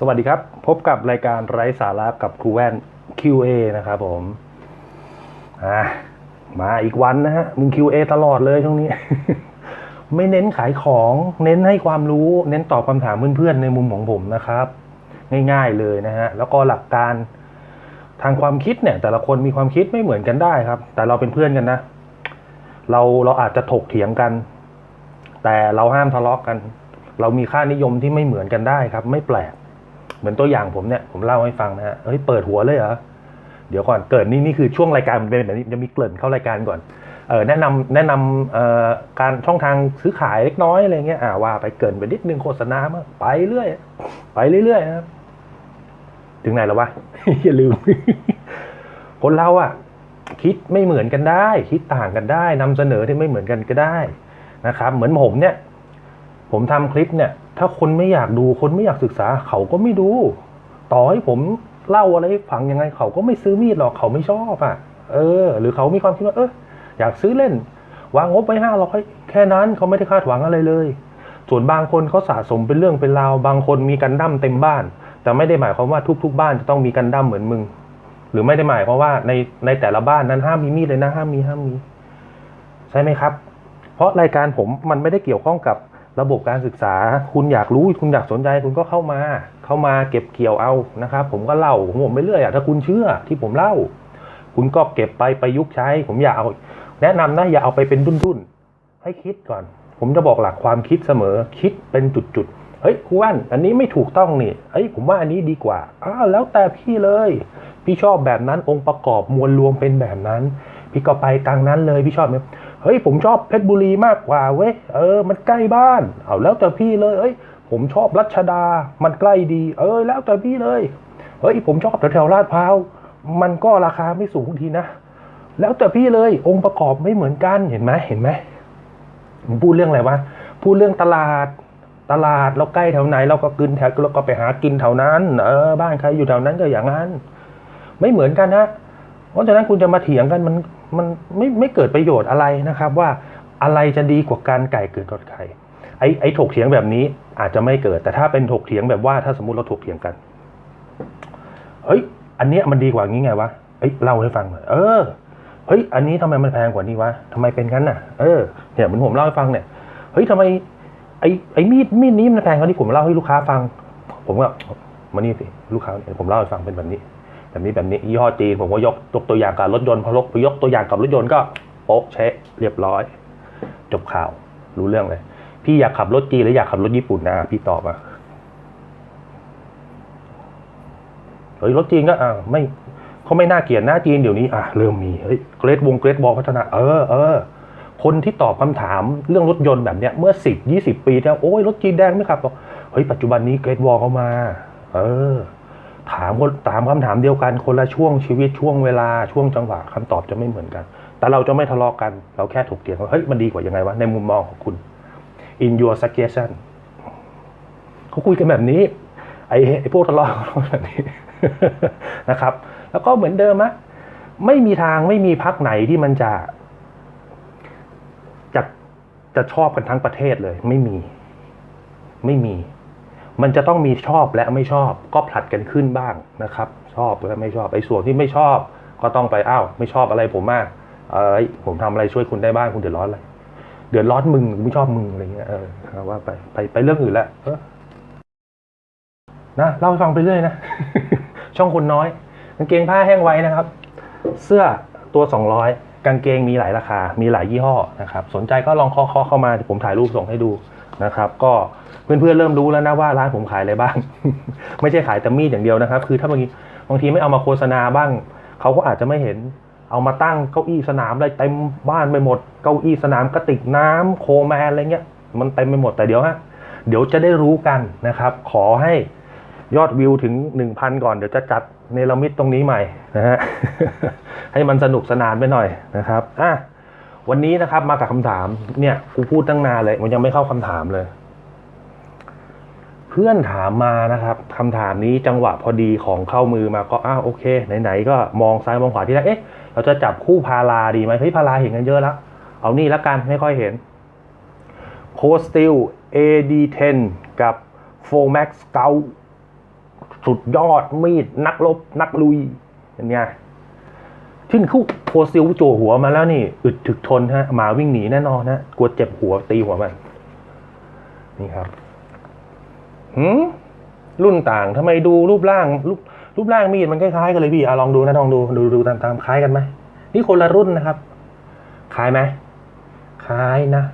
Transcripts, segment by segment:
สวัสดีครับ พบกับรายการไร้สาระกับครูแว่น QA นะครับผมอ่ามาอีกวันนะฮะ มึง QA ตลอดเลยช่วงนี้ ไม่เน้นขายของ เน้นให้ความรู้ เน้นตอบคำถามเพื่อนๆ ในมุมของผมนะครับ ง่ายๆเลยนะฮะ แล้วก็หลักการทางความคิดเนี่ย แต่ละคนมีความคิดไม่เหมือนกันได้ครับ แต่เราเป็นเพื่อนกันนะ เราเราอาจจะถกเถียงกัน แต่เราห้ามทะเลาะกัน เรามีค่านิยมที่ไม่เหมือนกันได้ครับ ไม่แปลก เหมือนตัวอย่างผมเนี่ยผมเล่าให้ฟังนะฮะเฮ้ยเปิดหัวเลยเหรอเดี๋ยวก่อนเกิดนี่นี่คือช่วงรายการมันเป็นแบบนี้จะมีเกริ่นเข้ารายการก่อนเออแนะนำแนะนำเอ่อการช่องทางซื้อขายเล็กน้อยอะไรเงี้ยอ่าว่าไปเกินไปนิดนึงโฆษณามาไปเรื่อยไปเรื่อยๆนะถึงไหนแล้ววะอย่าลืม คนเราอะคิดไม่เหมือนกันได้ คิดต่างกันได้นำเสนอที่ไม่เหมือนกันก็ได้นะครับ เหมือนผมเนี่ย ผมทำคลิปเนี่ย ถ้าคนไม่อยากดูคนไม่อยากศึกษาเขาก็ไม่ดู ต่อให้ผมเล่าอะไรให้ฟังยังไงเขาก็ไม่ซื้อมีดหรอกเขาไม่ชอบอะ เออ หรือเขามีความคิดว่าเอออยากซื้อเล่น วางงบไว้ห้าร้อยแค่นั้นเขาไม่ได้คาดหวังอะไรเลย ส่วนบางคนเขาสะสมเป็นเรื่องเป็นราว บางคนมีกันดั้มเต็มบ้าน แต่ไม่ได้หมายความว่าทุก ๆ บ้านจะต้องมีกันดั้มเหมือนมึง หรือไม่ได้หมายความว่าในในแต่ละบ้านนั้นห้ามมีมีดเลยนะห้ามมีห้ามมี ใช่ไหมครับ เพราะรายการผมมันไม่ได้เกี่ยวข้องกับ ระบบการศึกษา คุณอยากรู้คุณอยากสนใจคุณก็เข้ามา เข้ามาเก็บเกี่ยวเอานะครับ ผมก็เล่าผมผมไปเรื่อยอะถ้าคุณเชื่อที่ผมเล่า คุณก็เก็บไปประยุกต์ใช้ ผมอยากเอา แนะนำนะอย่าเอาไปเป็นดุนๆ ให้คิดก่อน ผมจะบอกหลักความคิดเสมอ คิดเป็นจุดๆเฮ้ยครูว่านอันนี้ไม่ถูกต้องนี่เฮ้ยผมว่าอันนี้ดีกว่าอ้าวแล้วแต่พี่เลย พี่ชอบแบบนั้นองค์ประกอบมวลรวมเป็นแบบนั้น พี่ก็ไปตางนั้นเลยพี่ชอบไหม เฮ้ยผมชอบเพชรบุรีมากกว่าเว้ยเออ มันใกล้บ้าน เอาแล้วแต่พี่เลยเอ้ย ผมชอบรัชดา มันใกล้ดี เออ แล้วแต่พี่เลยเฮ้ยผมชอบแถวๆลาดพร้าวมันก็ราคาไม่สูงทีนะ แล้วแต่พี่เลยองค์ประกอบไม่เหมือนกันเห็นไหมเห็นไหมผมพูดเรื่องอะไรวะพูดเรื่องตลาดตลาดเราใกล้แถวไหน เราก็กินแถวเราก็ไปหากินแถวนั้น เออ บ้านใครอยู่แถวนั้นก็อย่างนั้น ไม่เหมือนกันนะ เพราะฉะนั้นคุณจะมาเถียงกันมันมันไม่ไม่เกิดประโยชน์อะไรนะครับ ว่าอะไรจะดีกว่าการไก่เกิดกอดไข่ไอ้ไอ้ถกเถียงแบบนี้อาจจะไม่เกิด แต่ถ้าเป็นถกเถียงแบบว่าถ้าสมมติเราถกเถียงกันเฮ้ย อันเนี้ยมันดีกว่างี้ไงวะเอ้ยเล่าให้ฟังหน่อยเออเฮ้ยอันนี้ทำไมมันแพงกว่านี้วะทำไมเป็นงั้นน่ะเออเนี่ยเหมือนผมเล่าให้ฟังเนี่ยเฮ้ยทำไมไอ้ไอ้มีดมีดนี้มันแพงกว่าที่ผมเล่าให้ลูกค้าฟัง ผมก็มานี่สิลูกค้าเนี่ยผมเล่าให้ฟังเป็นแบบนี้ แบบนี้แบบนี้ยี่ห้อจีนผมก็ยกยกตัวอย่างกับรถยนต์พอลกไปยกตัวอย่างกับรถยนต์ก็โป๊ะเชะเรียบร้อย จบข่าวรู้เรื่องเลย พี่อยากขับรถจีนหรืออยากขับรถญี่ปุ่นนะพี่ตอบมาเฮ้ยรถจีนก็อ่าไม่เขาไม่น่าเกลียดหน้าจีนเดี๋ยวนี้อะเริ่มมีเฮ้ยเกรดวงเกรดบอลพัฒนา เออเออคนที่ตอบคำถามเรื่องรถยนต์แบบเนี้ยเมื่อสิบยี่สิบปีที่แล้วโอ้ยรถจีนแดงไม่ขับหรอกเฮ้ยปัจจุบันนี้เกรดวอลเข้ามา เออ ถามคนถามคำถามเดียวกัน คนละช่วงชีวิตช่วงเวลาช่วงจังหวะคำตอบจะไม่เหมือนกัน แต่เราจะไม่ทะเลาะกัน เราแค่ถกเถียงว่าเฮ้ยมันดีกว่ายังไงวะในมุมมองของคุณ in your suggestion เขาคุยกันแบบนี้ ไอ้ไอ้พวกทะเลาะกันแบบนี้นะครับ แล้วก็เหมือนเดิมอะไม่มีทางไม่มีพักไหนที่มันจะจะจะชอบกันทั้งประเทศเลย ไม่มี ไม่มี มันจะต้องมีชอบและไม่ชอบ ก็ผลัดกันขึ้นบ้างนะครับ ชอบและไม่ชอบไอ้ส่วนที่ไม่ชอบ ก็ต้องไปอ้าวไม่ชอบอะไรผมมากเอ้ยผมทำอะไรช่วยคุณได้บ้างคุณเดือดร้อนอะไรเดือดร้อนมึงไม่ชอบมึงอะไรเงี้ยเออว่าไปไปไปเรื่องอื่นละนะเล่าให้ฟังไปเรื่อยนะช่องคนน้อยกางเกงผ้าแห้งไว้นะครับ เสื้อตัวสองร้อยกางเกงมีหลายราคา มีหลายยี่ห้อนะครับ สนใจก็ลองเคาะๆเข้ามาผมถ่ายรูปส่งให้ดูนะครับ ก็ เพื่อนๆเริ่มรู้แล้วนะว่าร้านผมขายอะไรบ้าง ไม่ใช่ขายแต่มีดอย่างเดียวนะครับ คือถ้าบางทีบางทีไม่เอามาโฆษณาบ้างเขาก็อาจจะไม่เห็น เอามาตั้งเก้าอี้สนามอะไรเต็มบ้านไปหมดเก้าอี้สนามกระติกน้ำโคแมนอะไรเงี้ยมันเต็มไปหมดแต่เดี๋ยวฮะเดี๋ยวจะได้รู้กันนะครับ ขอให้ยอดวิวถึงหนึ่งพันก่อนเดี๋ยวจะจัดเนรมิตตรงนี้ใหม่นะฮะให้มันสนุกสนานไปหน่อยนะครับอะวันนี้นะครับมากับคำถามเนี่ยกูพูดตั้งนานเลย มันยังไม่เข้าคำถามเลย เพื่อนถามมานะครับคำถามนี้จังหวะพอดีของเข้ามือมาก็อ้าวโอเคไหนๆก็มองซ้ายมองขวาที่แรกเอ๊ะเราจะจับคู่พาราดีไหมเฮ้ยพาราเห็นกันเยอะแล้ว เอานี่ละกันไม่ค่อยเห็นโคสติล AD10 กับ 4max เกาสุดยอดมีดนักรบนักลุยเป็นไงขึ้นคู่โคซิลโจหัวมาแล้วนี่ อึดถึกทนฮะหมาวิ่งหนีแน่นอนฮะกลัวเจ็บหัวตีหัวมัน นี่ครับ หืมรุ่นต่างทำไมดูรูปร่างรูปรูปร่างมีดมันคล้ายๆกันเลยพี่อะลองดูนะลองดูดูดูตามตามคล้ายกันไหมนี่คนละรุ่นนะครับ คล้ายไหมคล้ายนะ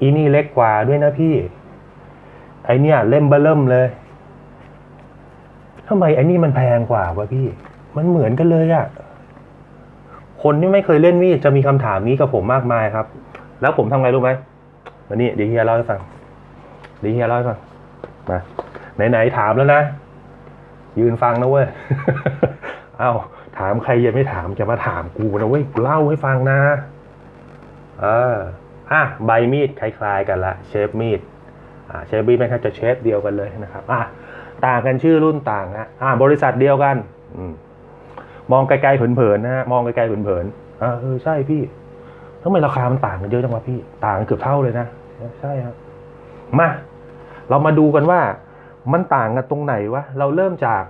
อีนี่เล็กกว่าด้วยนะพี่ ไอเนี่ยเล่มเบอร์เริ่มเลยทำไมไอนี่มันแพงกว่าวะพี่ มันเหมือนกันเลยอะคนที่ไม่เคยเล่นมีดจะมีคำถามนี้กับผมมากมายครับ แล้วผมทำไงรู้ไหมวันนี้เดี๋ยวเฮียเล่าให้ฟัง เดี๋ยวเฮียเล่าให้ฟัง มาไหนๆถามแล้วนะ ยืนฟังนะเว้ย เอ้า ถามใครยังไม่ถามจะมาถามกูนะเว้ยกูเล่าให้ฟังนะเอออะใบมีดคล้ายๆกันละเชฟมีดอ่าเชฟมีดแม่งจะเชฟเดียวกันเลยนะครับอะต่างกันชื่อรุ่นต่างฮะอ่าบริษัทเดียวกันอืมมองไกลๆเผินๆนะฮะมองไกลๆเผินๆอ่าเออใช่พี่ทำไมราคามันต่างกันเยอะจังวะพี่ ต่างกันเกือบเท่าเลยนะใช่ครับมา เรามาดูกันว่ามันต่างกันตรงไหนวะ เราเริ่มจาก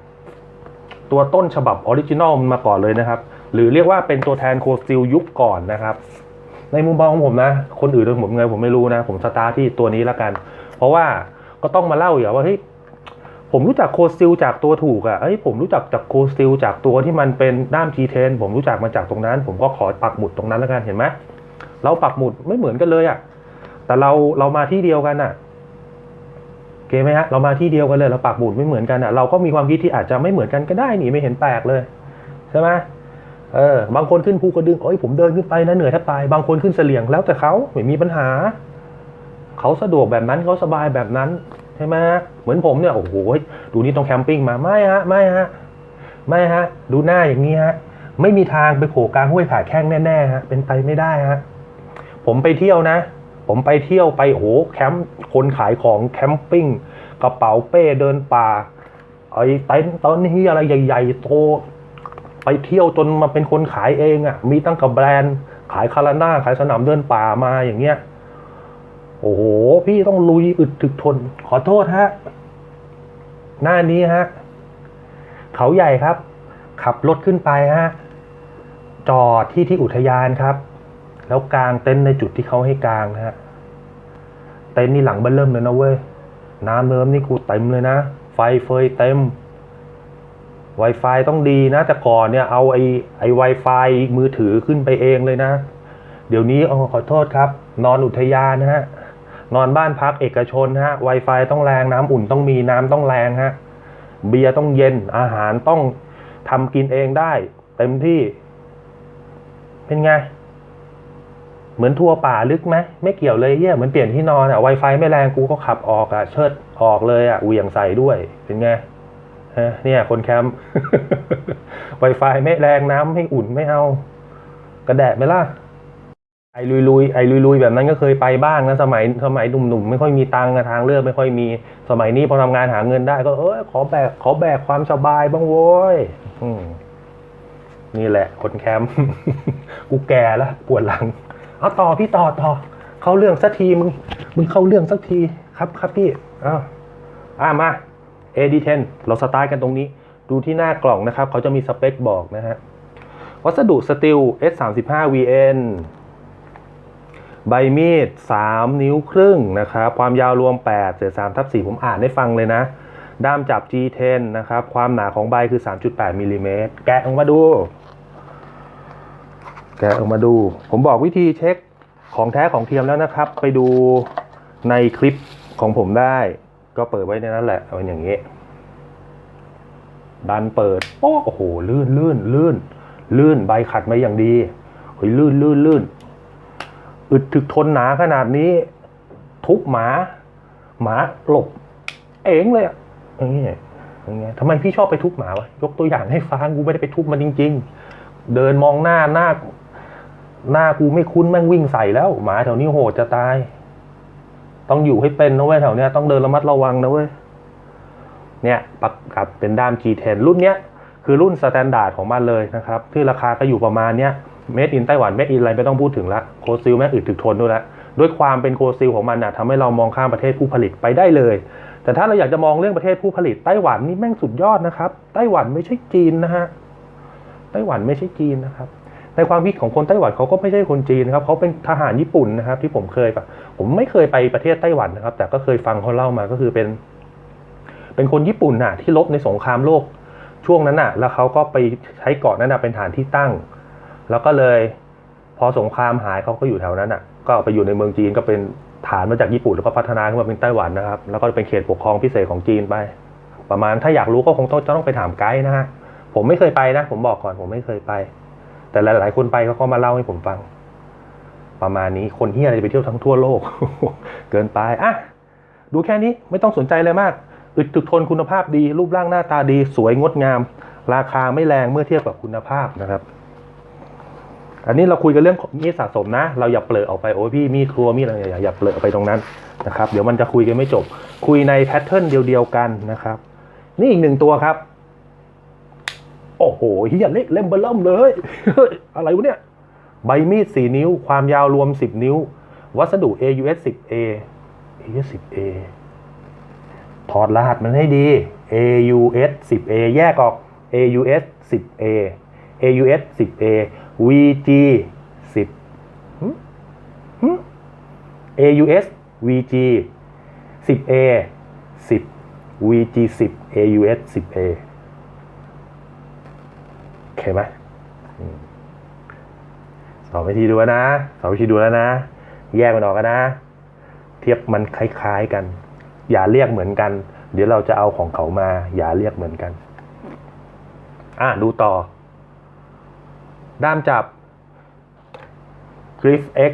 ตัวต้นฉบับออริจินอลมาก่อนเลยนะครับ หรือเรียกว่าเป็นตัวแทนโคซิลยุคก่อนนะครับ ในมุมมองของผมนะ คนอื่นผมไงผมไม่รู้นะ ผมสตาร์ทที่ตัวนี้แล้วกัน เพราะว่าก็ต้องมาเล่าอย่างว่าเฮ้ยผมรู้จักโคซิลจากตัวถูกอะ่ะเฮ้ยผมรู้จักจากโคซิลจากตัวที่มันเป็นด้าม G10 ผมรู้จักมาจากตรงนั้น ผมก็ขอปักหมุดตรงนั้นแล้วกันเห็นไหมเราปักหมุดไม่เหมือนกันเลยอะ่ะแต่เราเรามาที่เดียวกันอะ เคไหมฮะเรามาที่เดียวกันเลยเราปักหมุดไม่เหมือนกันอะเราก็มีความคิดที่อาจจะไม่เหมือนกันก็ได้นี่ไม่เห็นแปลกเลยใช่ไหมเออบางคนขึ้นภูกระดึงโอ้ยผมเดินขึ้นไปนะเหนื่อยแทบตายบางคนขึ้นเสลียงแล้วแต่เขาไม่มีปัญหาเขาสะดวกแบบนั้นเขาสบายแบบนั้นใช่ไหมฮะเหมือนผมเนี่ยโอ้โหดูนี่ต้องแคมปิ้งมาไม่ฮะไม่ฮะไม่ฮะ ดูหน้าอย่างนี้ฮะไม่มีทางไปโผล่กลางห้วยขาแข้งแน่ๆฮะเป็นไปไม่ได้ฮะผมไปเที่ยวนะ ผมไปเที่ยวไปโอ้โหแคมป์คนขายของแคมปิ้งกระเป๋าเป้เดินป่าไอ้เต็นท์ต็นที่อะไรใหญ่ๆโตไปเที่ยวจนมาเป็นคนขายเองอะ่ะ มีตั้งกับแบรนด์ขายคาราน่าขายสนามเดินป่ามาอย่างเงี้ย โอ้โห พี่ต้องลุยอึดถึกทน ขอโทษฮะ หน้านี้ฮะ เขาใหญ่ครับ ขับรถขึ้นไปฮะ จอดที่ที่อุทยานครับ แล้วกางเต็นท์ในจุดที่เขาให้กางนะฮะเต็นท์นี่หลังเบิ้ลเริ่มเลยนะเว้ยน้ำเนิ้มนี่กูเต็มเลยนะ ไฟเฟยเต็ม Wi-Fi ต้องดีนะ แต่ก่อนเนี่ยเอาไอ้ไอ้ Wi-Fi มือถือขึ้นไปเองเลยนะ เดี๋ยวนี้อ๋อขอโทษครับ นอนอุทยานนะฮะ นอนบ้านพักเอกชนฮะ Wi-Fi ต้องแรงน้ำอุ่นต้องมีน้ำต้องแรงฮะ เบียร์ต้องเย็นอาหารต้องทำกินเองได้ เต็มที่ เป็นไง เหมือนทัวร์ป่าลึกไหมไม่เกี่ยวเลยเยี่ยเหมือนเปลี่ยนที่นอนอะ Wi-Fi ไม่แรงกูก็ขับออกอะเชิดออกเลยอะเหวี่ยงใส่ด้วยเป็นไงฮะเนี่ยคนแคมป์ Wi-Fi ไม่แรงน้ำไม่อุ่นไม่เอา กระแดะไหมล่ะไอ้ลุยๆไอ้ลุยๆแบบนั้นก็เคยไปบ้างนะสมัยสมัยหนุ่มๆไม่ค่อยมีตังค์ทางเลือกไม่ค่อยมีสมัยนี้พอทำงานหาเงินได้ก็เออขอแบกขอแบกความสบายบ้างโว้ยนี่แหละคนแคมป์กูแก่ล้วปวดหลัง เอาต่อพี่ต่อต่อเข้าเรื่องสักทีมึงมึงเข้าเรื่องสักทีครับครับพี่อ้าวอ่ามา AD10 เราสตาร์ทกันตรงนี้ ดูที่หน้ากล่องนะครับ เขาจะมีสเปคบอกนะฮะ วัสดุสตีล S35VN ใบมีด 3 นิ้วครึ่งนะครับ ความยาวรวม 8 เศษ3ทับ4ผมอ่านให้ฟังเลยนะ ด้ามจับ G10 นะครับ ความหนาของใบคือ 3.8มิลลิเมตรแกะออกมาดู แกะออกมาดู ผมบอกวิธีเช็คของแท้ของเทียมแล้วนะครับ ไปดูในคลิปของผมได้ ก็เปิดไว้ในนั้นแหละเอาอย่างนี้ดันเปิดโอ้โหลื่นลื่นลื่นลื่นใบขัดมาอย่างดีเฮ้ยลื่นลื่นลื่นอึดถึกทนหนาขนาดนี้ ทุบหมา หมาหลบ เองเลยอะอย่างนี้อย่างเงี้ยทำไมพี่ชอบไปทุบหมาวะยกตัวอย่างให้ฟังกูไม่ได้ไปทุบมันจริง ๆ เดินมองหน้าหน้า หน้ากูไม่คุ้นแม่งวิ่งใส่แล้วหมาแถวนี้โหดจะตาย ต้องอยู่ให้เป็นนะเว้ยแถวเนี้ยต้องเดินระมัดระวังนะเว้ยเนี่ยประกับเป็นด้าม G10 รุ่นเนี้ยคือรุ่นสแตนดาร์ดของมันเลยนะครับ ที่ราคาก็อยู่ประมาณเนี้ยเมดอินไต้หวันเมดอินอะไรไม่ต้องพูดถึงละโคซิลแม่งอึดถึกทนด้วยละด้วยความเป็นโคซิลของมันน่ะทำให้เรามองข้ามประเทศผู้ผลิตไปได้เลย แต่ถ้าเราอยากจะมองเรื่องประเทศผู้ผลิตไต้หวันนี่แม่งสุดยอดนะครับไต้หวันไม่ใช่จีนนะฮะไต้หวันไม่ใช่จีนนะครับ ในความคิดของคนไต้หวันเขาก็ไม่ใช่คนจีนนะครับเขาเป็นทหารญี่ปุ่นนะครับ ที่ผมเคยแบบผมไม่เคยไปประเทศไต้หวันนะครับ แต่ก็เคยฟังเขาเล่ามาก็คือเป็น เป็นคนญี่ปุ่นน่ะ ที่ลบในสงครามโลกช่วงนั้นน่ะ แล้วเขาก็ไปใช้เกาะนั้นน่ะเป็นฐานที่ตั้ง แล้วก็เลย พอสงครามหายเขาก็อยู่แถวนั้นน่ะ ก็ไปอยู่ในเมืองจีนก็เป็นฐานมาจากญี่ปุ่นแล้วก็พัฒนาขึ้นมาเป็นไต้หวันนะครับ แล้วก็เป็นเขตปกครองพิเศษของจีนไป ประมาณถ้าอยากรู้ก็คงต้องจะต้องไปถามไกด์นะฮะผมไม่เคยไปนะ ผมบอกก่อนผมไม่เคยไป แต่หลาย ๆ คนไปเขาก็มาเล่าให้ผมฟัง ประมาณนี้คนที่อะไรจะไปเที่ยวทั้งทั่วโลก เกินไปอะดูแค่นี้ไม่ต้องสนใจเลยมาก อึดถึกทนคุณภาพดี รูปร่างหน้าตาดี สวยงดงาม ราคาไม่แรงเมื่อเทียบกับคุณภาพนะครับ อันนี้เราคุยกันเรื่องมีดสะสมนะ เราอย่าเปลอะออกไปโอ้ยพี่มีครัวมีอะไรอย่าอย่าเปลอะอไปตรงนั้นนะครับ เดี๋ยวมันจะคุยกันไม่จบ คุยในแพทเทิร์นเดียวๆกันนะครับ นี่อีกหนึ่งตัวครับ โอ้โหเฮียเล็กเล่มเบอร์เริ่มเลย อะไรวะเนี่ย ใบมีด 4 นิ้ว ความยาวรวม 10 นิ้ว วัสดุ AUS 10A AUS 10A ถอดรหัสมันให้ดี AUS 10A แยกออก AUS 10A AUS 10A VG 10 AUS VG 10A 10 VG 10 AUS 10A เคไหมสองวิธีดูแลนะสองวิธีดูแล้วนะ แยกมันออกกันนะ เทียบมันคล้ายๆกัน อย่าเรียกเหมือนกัน เดี๋ยวเราจะเอาของเขามา อย่าเรียกเหมือนกัน อะดูต่อ ด้ามจับ Griff X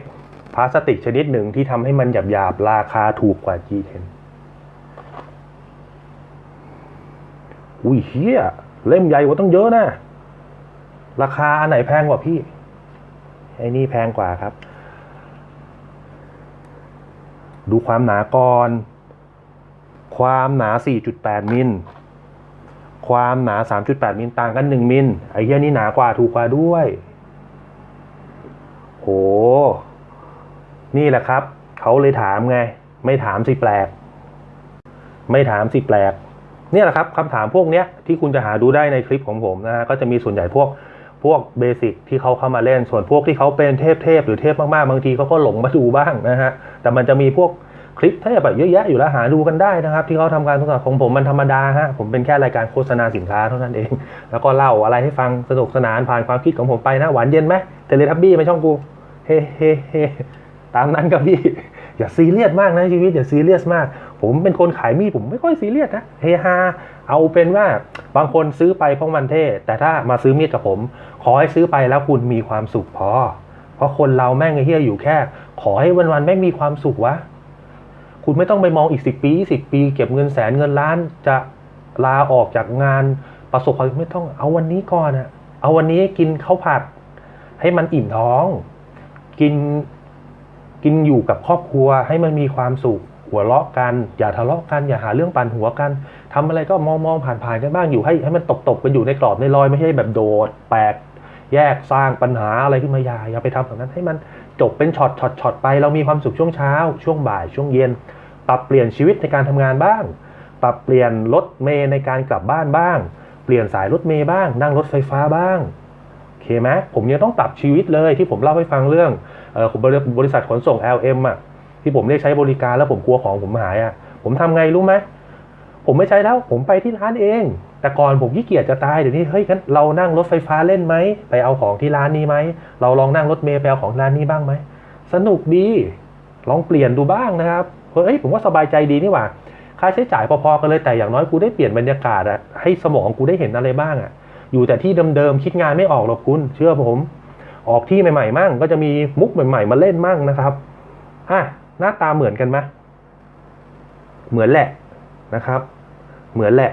พลาสติกชนิดหนึ่งที่ทำให้มันหยาบๆราคาถูกกว่า G10 อุ้ยเฮียเล่มใหญ่กว่าต้องเยอะนะ ราคาอันไหนแพงกว่าพี่ ไอ้นี่แพงกว่าครับ ดูความหนาก่อน ความหนา 4.8 มิล ความหนา 3.8 มิลต่างกัน 1 มิล ไอ้เหี้ยนี่หนากว่าถูกกว่าด้วย โห นี่แหละครับ เขาเลยถามไง ไม่ถามสิแปลก ไม่ถามสิแปลกเนี่ยแหละครับคำถามพวกเนี้ยที่คุณจะหาดูได้ในคลิปของผมนะฮะก็จะมีส่วนใหญ่พวก พวกเบสิกที่เขาเข้ามาเล่นส่วนพวกที่เขาเป็นเทพเทพหรือเทพมากๆ บางทีเขาก็หลงมาดูบ้างนะฮะ แต่มันจะมีพวกคลิปเทพแบบเยอะแยะอยู่แล้วหาดูกันได้นะครับ ที่เขาทำการทดสอบของผมมันธรรมดาฮะผมเป็นแค่รายการโฆษณาสินค้าเท่านั้นเอง แล้วก็เล่าอะไรให้ฟังสนุกสนานผ่านความคิดของผมไปนะ หวานเย็นไหมเทเลทับบี้ไหมช่องกูเฮ้เฮ้เฮ้ตามนั้นครับพี่อย่าซีเรียสมากนะชีวิตอย่าซีเรียสมาก ผมเป็นคนขายมีดผมไม่ค่อยซีเรียสนะเฮฮาเอาเป็นว่าบางคนซื้อไปเพราะมันเท่ แต่ถ้ามาซื้อมีดกับผม ขอให้ซื้อไปแล้วคุณมีความสุขพอ เพราะคนเราแม่งไอ้เฮียอยู่แค่ ขอให้วันๆแม่งมีความสุขวะคุณไม่ต้องไปมองอีกสิบปีสิบปี เก็บเงินแสนเงินล้านจะลาออกจากงานประสบความไม่ต้องเอาวันนี้ก่อนอะเอาวันนี้กินข้าวผัด ให้มันอิ่มท้อง กินกินอยู่กับครอบครัวให้มันมีความสุข หัวเราะกัน อย่าทะเลาะกัน อย่าหาเรื่องปั่นหัวกันทำอะไรก็มองมองผ่านผ่านกันบ้างอยู่ให้ให้มันตกตกๆกันอยู่ในกรอบในรอยไม่ใช่แบบโดดแปลกแยกสร้างปัญหาอะไรขึ้นมาอย่าอย่าไปทำแบบนั้นให้มันจบเป็นช็อตช็อตช็อตไป เรามีความสุขช่วงเช้า ช่วงบ่ายช่วงเย็น ปรับเปลี่ยนชีวิตในการทำงานบ้าง ปรับเปลี่ยนรถเมย์ในการกลับบ้านบ้าง เปลี่ยนสายรถเมย์บ้าง นั่งรถไฟฟ้าบ้างโอเคไหมผมยังต้องปรับชีวิตเลยที่ผมเล่าให้ฟังเรื่องออผมบริบริษัทขนส่ง LM อะ ที่ผมเรียกใช้บริการแล้วผมกลัวของผมหายอะ ผมทำไงรู้ไหมผมไม่ใช้แล้ว ผมไปที่ร้านเอง แต่ก่อนผมขี้เกียจจะตายเดี๋ยวนี้เฮ้ยงั้นเรานั่งรถไฟฟ้าเล่นไหมไปเอาของที่ร้านนี้ไหมเราลองนั่งรถเมล์ไปเอาของร้านนี้บ้างไหมสนุกดีลองเปลี่ยนดูบ้างนะครับเฮ้ยผมว่าสบายใจดีนี่หว่าค่าใช้จ่ายพอๆกันเลยแต่อย่างน้อยกูได้เปลี่ยนบรรยากาศอะให้สมองกูได้เห็นอะไรบ้างอะอยู่แต่ที่เดิมๆคิดงานไม่ออกหรอกคุณ เชื่อผม ออกที่ใหม่ๆมั่งก็จะมีมุกใหม่ ๆ มาเล่นมั่งนะครับอะ น้าตาเหมือนกันไหมเหมือนแหละนะครับ เหมือนแหละ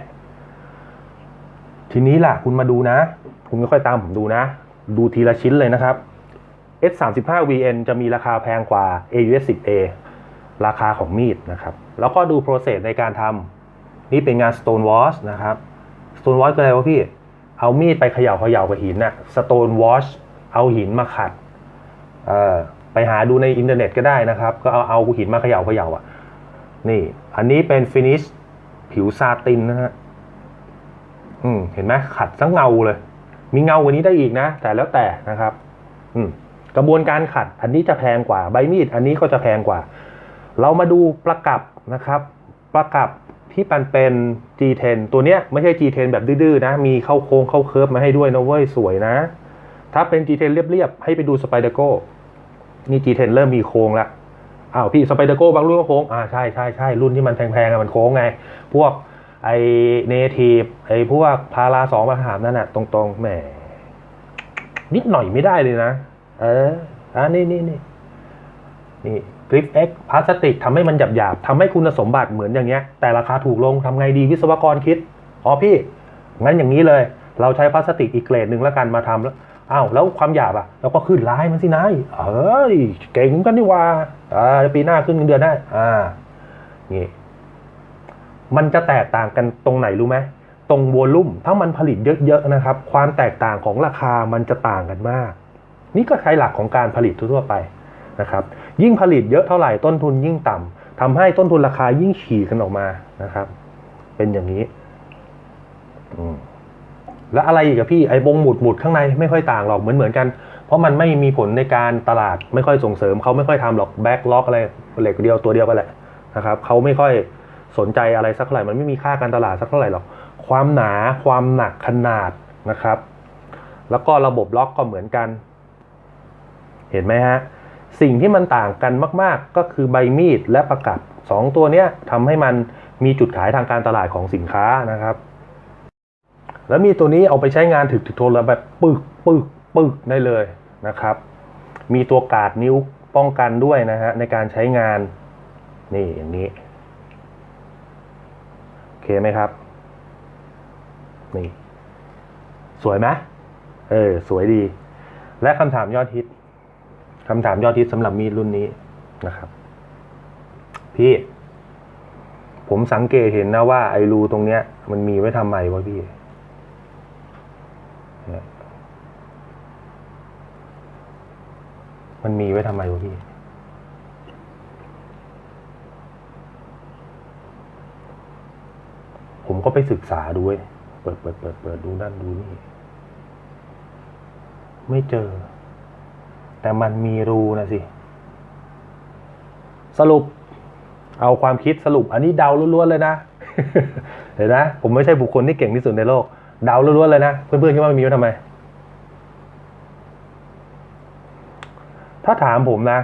ทีนี้ล่ะ คุณมาดูนะ คุณค่อยๆตามผมดูนะ ดูทีละชิ้นเลยนะครับ S35 VN จะมีราคาแพงกว่า AUS 10A ราคาของมีดนะครับ แล้วก็ดูโปรเซสในการทำนี่เป็นงาน Stone Wash นะครับ Stone Wash คืออะไรวะพี่ เอามีดไปเขย่าเขย่ากับหินน่ะ Stone Wash เอาหินมาขัด เอ่อ ไปหาดูในอินเทอร์เน็ตก็ได้นะครับ ก็เอาเอาหินมาเขย่าเขย่าอะ นี่ อันนี้เป็น finish ผิวซาตินนะฮะอืมเห็นไหมขัดสังเงาเลย มีเงากว่านี้ได้อีกนะ แต่แล้วแต่นะครับ อืมกระบวนการขัด อันนี้จะแพงกว่าใบมีด อันนี้ก็จะแพงกว่า เรามาดูประกับนะครับ ประกับที่มันเป็น G10 ตัวเนี้ยไม่ใช่ G10 แบบดื้อๆนะ มีเข้าโค้งเข้าเคิร์ฟมาให้ด้วยนะเว้ยสวยนะ ถ้าเป็น G10 เรียบๆให้ไปดู Spyderco นี่ G10 เริ่มมีโค้งละอ้าวพี่ Spyderco บางรุ่นก็โค้งอ่าใช่ใช่ใช่รุ่นที่มันแพงๆอะมันโค้งไง พวกไอเนทีฟไอพวกพาราสองมาหามนั่นน่ะ ตรงๆแหมนิดหน่อยไม่ได้เลยนะ เอออ่านี่นี่นี่นี่กริปเอ็กพลาสติกทำให้มันหยาบหยาบๆทำให้คุณสมบัติเหมือนอย่างเงี้ย แต่ราคาถูกลงทำไงดีวิศวกรคิด อ๋อพี่ งั้นอย่างนี้เลย เราใช้พลาสติกอีกเกรดหนึ่งแล้วกันมาทำแล้ว อ้าวแล้วความหยาบอะเราก็ขึ้นไลายมันสินายเอ้ยเก่งกันนี่ว่าอ่าปีหน้าขึ้นเงินเดือนได้อ่านี่มันจะแตกต่างกันตรงไหนรู้ไหมตรงโวลุ่มถ้ามันผลิตเยอะๆนะครับ ความแตกต่างของราคามันจะต่างกันมาก นี่ก็ใช้หลักของการผลิตทั่วไปนะครับ ยิ่งผลิตเยอะเท่าไหร่ต้นทุนยิ่งต่ำทำให้ต้นทุนราคายิ่งขี่กันออกมานะครับ เป็นอย่างนี้ อืม แล้วอะไรอีกอะพี่ไอ้บงหมุดหมุดข้างในไม่ค่อยต่างหรอกเหมือนเหมือนกัน เพราะมันไม่มีผลในการตลาดไม่ค่อยส่งเสริมเขาไม่ค่อยทำหรอกแบ็กล็อกอะไรเหล็กเดียวตัวเดียวกันแหละนะครับเขาไม่ค่อยสนใจอะไรสักเท่าไหร่มันไม่มีค่าการตลาดสักเท่าไหร่หรอกความหนาความหนักขนาดนะครับ แล้วก็ระบบล็อกก็เหมือนกัน เห็นไหมฮะสิ่งที่มันต่างกันมาก ๆ ก็คือใบมีดและประกับสองตัวเนี้ยทำให้มันมีจุดขายทางการตลาดของสินค้านะครับ แล้วมีตัวนี้เอาไปใช้งานถึกถึกทนแล้วแบบปึกปึกปึกได้เลยนะครับ มีตัวกาดนิ้วป้องกันด้วยนะฮะในการใช้งาน นี่อย่างนี้โอเคไหมครับ นี่ สวยไหมเออ สวยดี และคำถามยอดฮิตคำถามยอดฮิตสำหรับมีดรุ่นนี้นะครับ พี่ ผมสังเกตเห็นนะว่าไอ้รูตรงเนี้ย มันมีไว้ทำไมวะพี่ เนี่ย มันมีไว้ทำไมวะพี่ ผมก็ไปศึกษาดูเว้ยเปิดเปิดเปิดเปิดดูนั่นดูนี่ ไม่เจอ แต่มันมีรูนะสิ สรุป เอาความคิดสรุป อันนี้เดาล้วนๆเลยนะ เห็นนะ ผมไม่ใช่บุคคลที่เก่งที่สุดในโลก เดาล้วนๆเลยนะ เพื่อนๆคิดว่ามันมีไว้ทำไม ถ้าถามผมนะ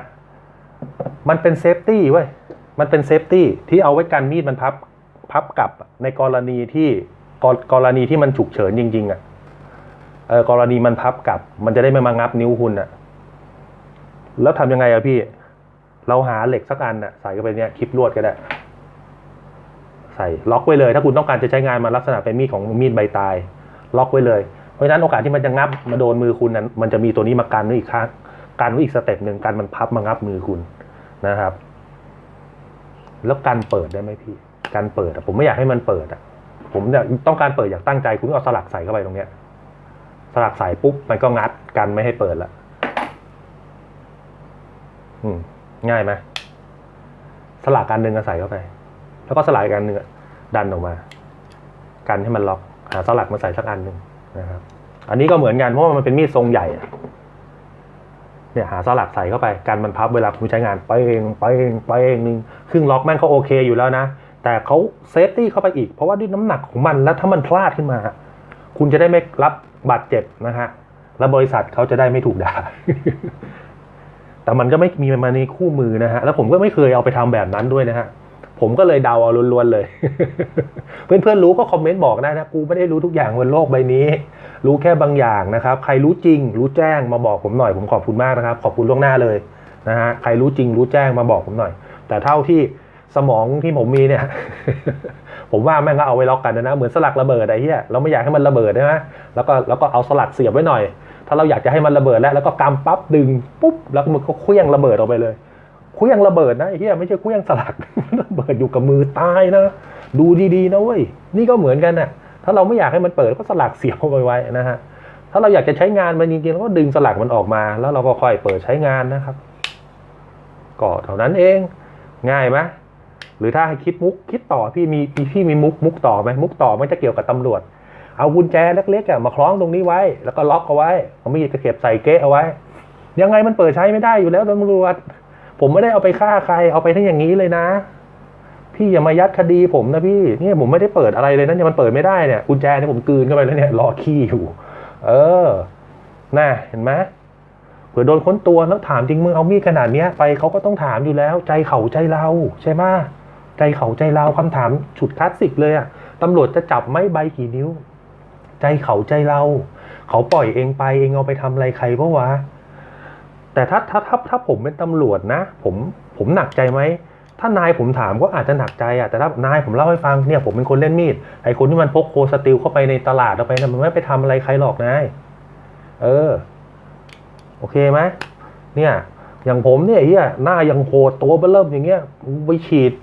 มันเป็นเซฟตี้เว้ย มันเป็นเซฟตี้ที่เอาไว้กันมีดมันพับพับกลับในกรณีที่กรกรณีที่มันฉุกเฉินจริง ๆอะเออกรณีมันพับกลับ มันจะได้ไม่มางับนิ้วคุณอะ แล้วทำยังไงอะพี่ เราหาเหล็กสักอันอะใส่เข้าไปเนี่ยคลิปลวดก็ได้ ใส่ล็อกไว้เลย ถ้าคุณต้องการจะใช้งานมันลักษณะเป็นมีดของมีดใบตาย ล็อกไว้เลย เพราะฉะนั้นโอกาสที่มันจะงับมาโดนมือคุณนั้นมันจะมีตัวนี้มากันไว้อีกครั้ง กันไว้อีกสเต็ปหนึ่งกันมันพับมางับมือคุณนะครับ แล้วกันเปิดได้ไหมพี่ การเปิดอะผมไม่อยากให้มันเปิดอะผมต้องการเปิดอยากตั้งใจคุณเอาสลักใส่เข้าไปตรงเนี้ย สลักใส่ปุ๊บมันก็งัดกันไม่ให้เปิดละอืม ง่ายไหมสลักกันหนึ่งอะใส่เข้าไป แล้วก็สลักกอันหนึ่งอดันออกมา กันให้มันล็อก หาสลักมาใส่สักอันหนึ่งนะครับ อันนี้ก็เหมือนกันเพราะว่ามันเป็นมีดทรงใหญ่อะ เนี่ยหาสลักใส่เข้าไปการมันพับเวลาคุณใช้งานไปเองไปเองไปเองนึงครึ่งล็อกแม่งเขาโอเคอยู่แล้วนะ แต่เขาเซฟตี้เข้าไปอีก เพราะว่าด้วยน้ำหนักของมันแล้วถ้ามันพลาดขึ้นมา คุณจะได้ไม่รับบาดเจ็บนะฮะและบริษัทเขาจะได้ไม่ถูกด่าแต่มันก็ไม่มีมาในคู่มือนะฮะแล้วผมก็ไม่เคยเอาไปทำแบบนั้นด้วยนะฮะ ผมก็เลยเดาเอาล้วนๆเลย เพื่อนๆรู้ก็คอมเมนต์บอกได้นะ กูไม่ได้รู้ทุกอย่างบนโลกใบนี้ รู้แค่บางอย่างนะครับ ใครรู้จริง รู้แจ้งมาบอกผมหน่อย ผมขอบคุณมากนะครับ ขอบคุณล่วงหน้าเลยนะฮะ ใครรู้จริง รู้แจ้งมาบอกผมหน่อย แต่เท่าที่สมองที่ผมมีเนี่ย ผมว่าแม่งก็เอาไว้ล็อกกันนะนะ เหมือนสลักระเบิดไอ้เหี้ย เราไม่อยากให้มันระเบิดนะแล้วก็แล้วก็เอาสลักเสียบไว้หน่อย ถ้าเราอยากจะให้มันระเบิดแล้ว แล้วก็กำปั๊บดึงปุ๊บ แล้วมันก็เคลื่องระเบิดออกไปเลย คลื่องระเบิดนะไอ้เหี้ยไม่ใช่คลื่องสลักระเบิดอยู่กับมือตายนะ ดูดีๆนะเว้ยนี่ก็เหมือนกันน่ะถ้าเราไม่อยากให้มันเปิดก็สลักเสียบเอาไว้นะฮะถ้าเราอยากจะใช้งานมันจริงๆเราก็ดึงสลักมันออกมา แล้วเราก็ค่อยเปิดใช้งานนะครับก็เท่านั้นเองง่ายไหมหรือถ้าให้คิดมุกคิดต่อพี่มีมีพี่มีมุกมุกต่อไหมมุกต่อมันจะเกี่ยวกับตำรวจ เอากุญแจเล็กๆอะมาคล้องตรงนี้ไว้ แล้วก็ล็อกเอาไว้เอามีดตะเข็บใส่เก๊ะเอาไว้ ยังไงมันเปิดใช้ไม่ได้อยู่แล้วตำรวจ ผมไม่ได้เอาไปฆ่าใคร เอาไปทั้งอย่างนี้เลยนะ พี่อย่ามายัดคดีผมนะพี่เนี่ยผมไม่ได้เปิดอะไรเลยนะเนี่ยมันเปิดไม่ได้เนี่ยกุญแจเนี่ยผมกืนเข้าไปแล้วเนี่ยรอขี้อยู่ เออน่ะเห็นไหมเผื่อโดนค้นตัวแล้วถามจริงมึงเอามีดขนาดเนี้ยไปเขาก็ต้องถามอยู่แล้ว ใจเขาใจเราใช่ไหมใจเขาใจเราคำถามฉุดคลาสสิกเลยอะตำรวจจะจับไม่ใบกี่นิ้ว ใจเขาใจเรา เขาปล่อยเองไปเองเอาไปทำอะไรใครเพราะวะ แต่ถ้าถ้าถ้าถ้าผมเป็นตำรวจนะ ผมผมหนักใจไหมถ้านายผมถามก็อาจจะหนักใจอะแต่ถ้านายผมเล่าให้ฟังเนี่ยผมเป็นคนเล่นมีดไอ้คนที่มันพกโคสติลเข้าไปในตลาดเอาไปนะมันไม่ไปทำอะไรใครหรอกนายเออ โอเคไหมเนี่ย อย่างผมเนี่ยเฮียหน้ายังโหดตัวเบิ่มอย่างเงี้ยไปฉีด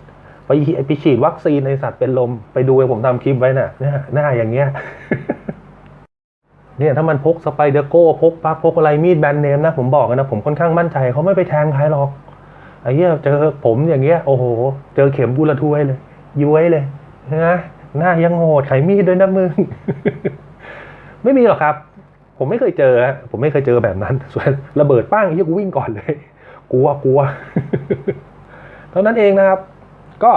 ไปไปฉีดวัคซีนในสัตว์เป็นลมไปดูไอ้ผมทำคลิปไว้น่ะเนี่ยหน้าอย่างเงี้ย เนี่ยถ้ามันพกสไปเดอร์โก้พกปักพกอะไรมีดแบรนด์เนมนะผมบอกนะผมค่อนข้างมั่นใจเขาไม่ไปแทงใครหรอกไอ้เหี้ยเจอผมอย่างเงี้ยโอ้โห เจอเข็มกุละถ้วยเลยย้วยเลยนะหน้ายังโหดไขมีดด้วยนะมึงไม่มีหรอกครับ ผมไม่เคยเจอผมไม่เคยเจอแบบนั้น ส่วนระเบิดป้างไอ้เหี้ยกูวิ่งก่อนเลย กลัวกลัวเท่านั้นเองนะครับ ก็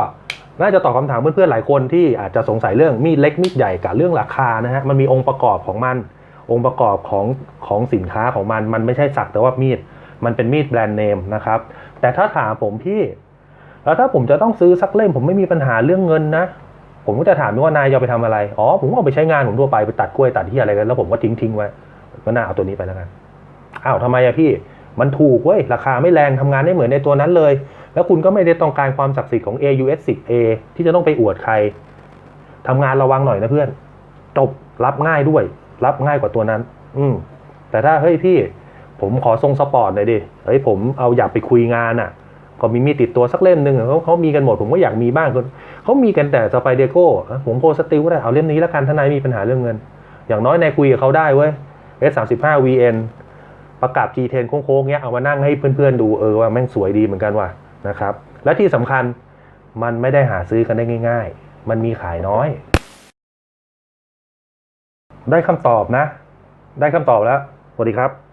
น่าจะตอบคำถามเพื่อนๆหลายคนที่อาจจะสงสัยเรื่องมีดเล็กมีดใหญ่กับเรื่องราคานะฮะมันมีองค์ประกอบของมัน องค์ประกอบของของสินค้าของมัน มันไม่ใช่สักแต่ว่ามีด มันเป็นมีดแบรนด์เนมนะครับ แต่ถ้าถามผมพี่ แล้วถ้าผมจะต้องซื้อสักเล่ม ผมไม่มีปัญหาเรื่องเงินนะ ผมก็จะถามว่านายจะเอาไปทำอะไร อ๋อ ผมก็เอาไปใช้งานผมทั่วไปไปตัดกล้วยตัดที่อะไรกันแล้วผมก็ทิ้งทิ้งไว้ ก็น่าเอาตัวนี้ไปแล้วกัน อ้าวทำไมอะพี่ มันถูกเว้ย ราคาไม่แรงทำงานได้เหมือนในตัวนั้นเลย แล้วคุณก็ไม่ได้ต้องการความศักดิ์สิทธิ์ของ AUS 10A ที่จะต้องไปอวดใครทำงานระวังหน่อยนะเพื่อน จบรับง่ายด้วย รับง่ายกว่าตัวนั้น อืมแต่ถ้าเฮ้ยพี่ ผมขอทรงสปอร์ตหน่อยดิเฮ้ยผมเอาอยากไปคุยงานอะ ก็มีมีติดตัวสักเล่มหนึ่งเขาเขามีกันหมดผมก็อยากมีบ้างคนเขามีกันแต่สไปเดโก้ผมโพสติลก็ได้เอาเล่มนี้แล้วกันถ้านายมีปัญหาเรื่องเงิน อย่างน้อยนายคุยกับเขาได้เว้ย S35 VN ประกับ G10 โค้งๆเนี้ยเอามานั่งให้เพื่อนๆดูเออว่าแม่งสวยดีเหมือนกันว่ะนะครับ และที่สำคัญมันไม่ได้หาซื้อกันได้ง่าย ๆ มันมีขายน้อย ได้คำตอบนะ ได้คำตอบแล้ว สวัสดีครับ